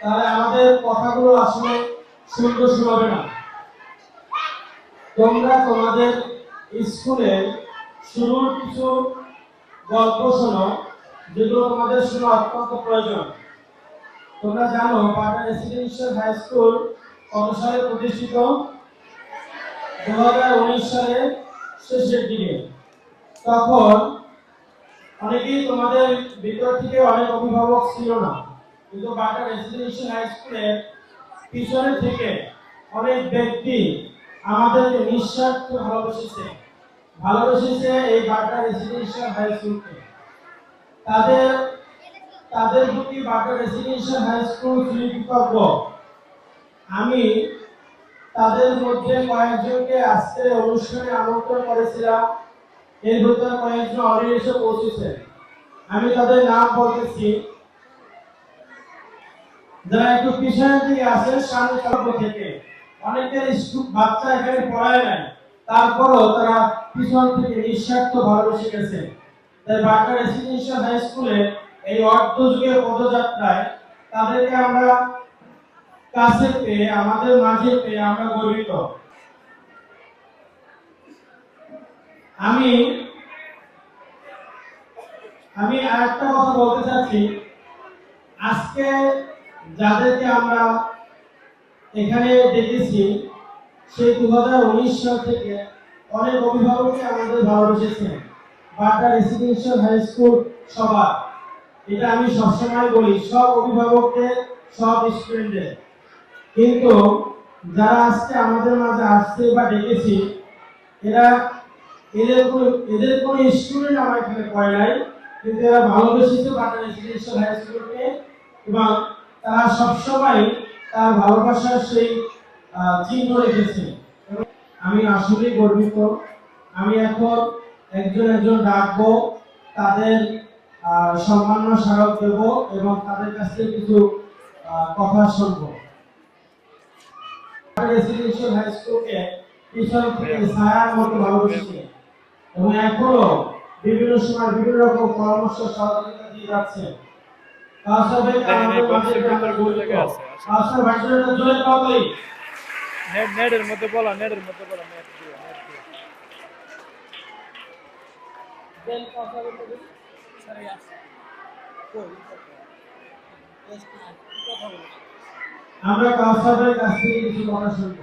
তাহলে আমাদের কথাগুলো আসলে না। তোমরা তোমাদের স্কুলে শুরুর কিছু গল্প শোনো, যেগুলো তোমাদের অত্যন্ত প্রয়োজন। তোমরা জানো, পাটনা রেসিডেন্সিয়াল হাই স্কুল কত সালে প্রতিষ্ঠিত দু সালের শেষের দিকে তখন অনেকেই তোমাদের ভিতর থেকে অনেক অভিভাবক ছিল না, কিন্তু বাটা রেসিডেন্সিয়াল হাই স্কুলের পিছনে থেকে অনেক ব্যক্তি আমাদেরকে নিঃস্বার্থ ভালোবেসেছে ভালোবেসেছে এই বাটা রেসিডেন্সিয়াল হাই স্কুলকে। তাদের তাদের প্রতি বাটা রেসিডেন্সিয়াল হাই স্কুল কৃতজ্ঞ। আমি তাদের মধ্যে কয়েকজনকে আজকের অনুষ্ঠানে আমন্ত্রণ করেছিলাম। এর ভিতরে কয়েকজন অলরেডি এসে পৌঁছেছেন আমি তাদের নাম বলতেছি। যারা একটু পিছনের দিকে আছেন সামনে চক্র থেকে। অনেকের স্কুল বাচ্চা এখানে পড়ায় নাই। তারপরও তারা পিছন থেকে নিঃস্বার্থ ভালোবেসে গেছে তাই বাঁকা রেসিডেন্সিয়াল হাই স্কুলে এই অর্ধ যুগের পদযাত্রায় তাদেরকে আমরা কাছে পেয়ে, আমাদের মাঝে পেয়ে আমরা গর্বিত। আমি আমি আরেকটা কথা বলতে চাচ্ছি। আজকে যাদেরকে আমরা এখানে দেখেছি, সেই দু সাল থেকে অনেক অভিভাবকই আমাদের ভালোবেসেছেন বাটা রেসিডেন্সিয়াল হাই স্কুল সবার এটা আমি সবসময় বলি, সব অভিভাবকদের, সব স্টুডেন্টদের। কিন্তু যারা আজকে আমাদের মাঝে আসছে বা ডেকেছি, এরা এদের কোনো এদের কোনো স্টুডেন্ট আমার এখানে পড়ে নাই কিন্তু এরা ভালোবেসেছে বাটা রেসিডেন্সিয়াল হাই স্কুলকে এবং তারা সবসময় তার ভালোবাসার সেই চিহ্ন রেখেছে। আমি আসলে গর্বিত। আমি এখন একজন একজন ডাকবো তাদের সম্মান স্মারক দেব এবং তাদের কাছ থেকে কিছু কথা শুনব। রেসিডেন্সিয়াল হাই স্কুলকে পিছন থেকে ছায়ার মতো ভালোবেসেছে এবং এখনও বিভিন্ন সময় বিভিন্ন রকম পরামর্শ সহযোগিতা দিয়ে যাচ্ছে। আমরা গর্বিত কাউসার ভাইয়ের জন্য জোরে করতালি নেট নেটের মধ্যে বলা নেটের মধ্যে বলা নেট দিয়ে নেট দিয়ে। দেন কাউসার ভাই আমরা কাউসার কাছ থেকে কিছু কথা শুনব।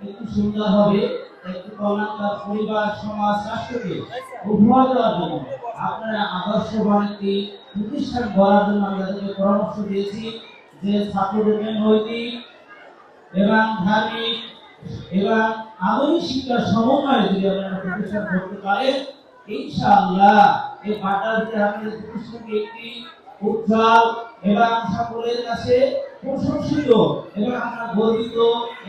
একটু সুন্দর হবে, একটু কল্যাণকর পরিবার, সমাজ, রাষ্ট্রকে উপহার দেওয়ার জন্য। আপনারা আদর্শবান একটি প্রতিষ্ঠান গড়ার জন্য আমি তাদেরকে পরামর্শ দিয়েছি যে ছাত্রদেরকে নৈতিক এবং ধার্মিক এবং আধুনিক শিক্ষার সমন্বয়ে যদি আপনারা প্রতিষ্ঠান করতে পারেন, ইনশাআল্লাহ এই বাটার ভিতরে আপনাদের প্রতিষ্ঠানকে একটি উজ্জ্বল এবং সকলের কাছে প্রশংসিত এবং আমরা গর্বিত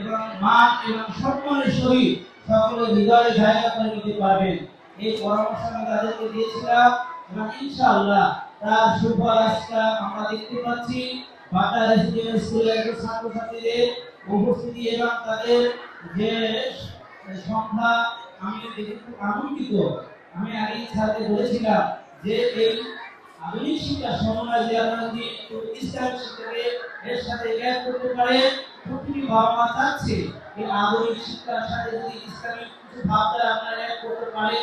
এবং মান এবং সম্মানের সহিত সকলের হৃদয়ে জায়গা করে নিতে পারবেন। এই পরামর্শ আমি তাদেরকে দিয়েছিলাম এবং ইনশাআল্লাহ তার সুফল আজকে আমরা দেখতে পাচ্ছি। বাটা রেসিডেন্সিয়াল স্কুলের ছাত্রছাত্রীদের উপস্থিতি এবং তাদের যে সংখ্যা, আমি আনন্দিত আমি আগে স্যারকে বলেছিলাম যে এই আধুনিক শিক্ষা সমন্বয় যে আপনারা যদি একটু ইসলামিক শিক্ষাকে এর সাথে এক করতে পারে প্রতিটি বাবা মা চাচ্ছে এই আধুনিক শিক্ষার সাথে যদি ইসলামিক কিছু ভাবনা আপনারা এক করতে পারে,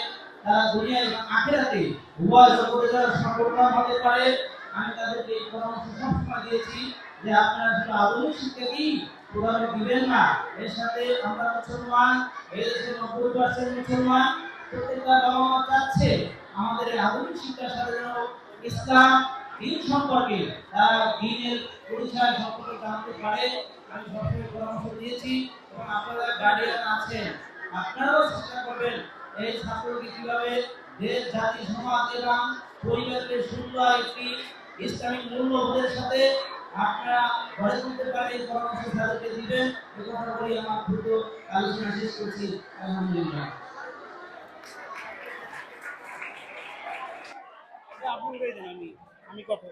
তারা দুনিয়া এবং আখেরাতে উভয় জগতে যারা সংগঠন হতে পারে। আমি তাদেরকে এই পরামর্শ সবসময় দিয়েছি যে আপনারা শুধু আধুনিক শিক্ষাকেই প্রধান্য দিবেন না। এর সাথে আমরা মুসলমান এই দেশের নব্বই পার্সেন্ট মুসলমান, প্রত্যেকটা বাবা মা চাচ্ছে আমাদের আধুনিক শিক্ষার সাথে যেন ইসলাম দিন সম্পর্কে, তারা দিনের পরিচয় সম্পর্কে জানতে পারে। আমি সবসময় পরামর্শ দিয়েছি এবং আপনারা গার্ডিয়ান আছেন, আপনারাও চেষ্টা করবেন এই ছাত্রকে কীভাবে দেশ, জাতি, সমাজ এবং পরিবারকে সুন্দর একটি ইসলামিক মূল্যবোধের সাথে আপনারা ঘরে করতে পারে এই পরামর্শ তাদেরকে দিবেন। এই কথা বলি আমার দ্রুত আলোচনা শেষ করছি। আলহামদুলিল্লাহ। আপনি আমি আমি কত